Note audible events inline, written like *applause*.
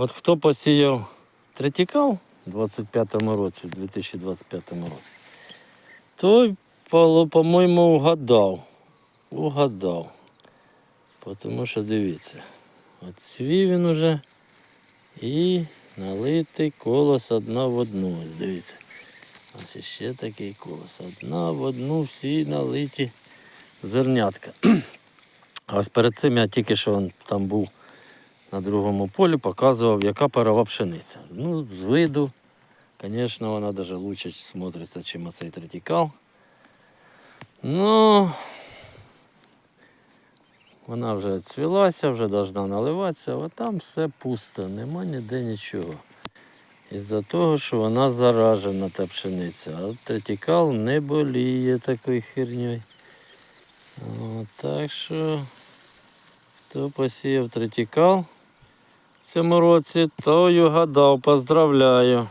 От хто посіяв третікал у 25-му році, в 2025 році, той, по- по-моєму, угадав. Угадав. Тому що дивіться, от цвів він уже і налитий колос одна в одну. Дивіться. Ось іще такий колос. Одна в одну всі налиті зернятка. *clears throat* А ось перед цим я тільки що там був на другому полі, показував, яка парова пшениця. Ну, з виду, звісно, вона навіть краще смотриться, чим оцей третікал. Ну, вона вже цвілася, вже повинна наливатися, а там все пусто, нема ніде нічого. Із-за того, що вона заражена, та пшениця. А третікал не боліє такою херньою. Так що, хто посіяв третікал цьому році, той угадав, поздравляю.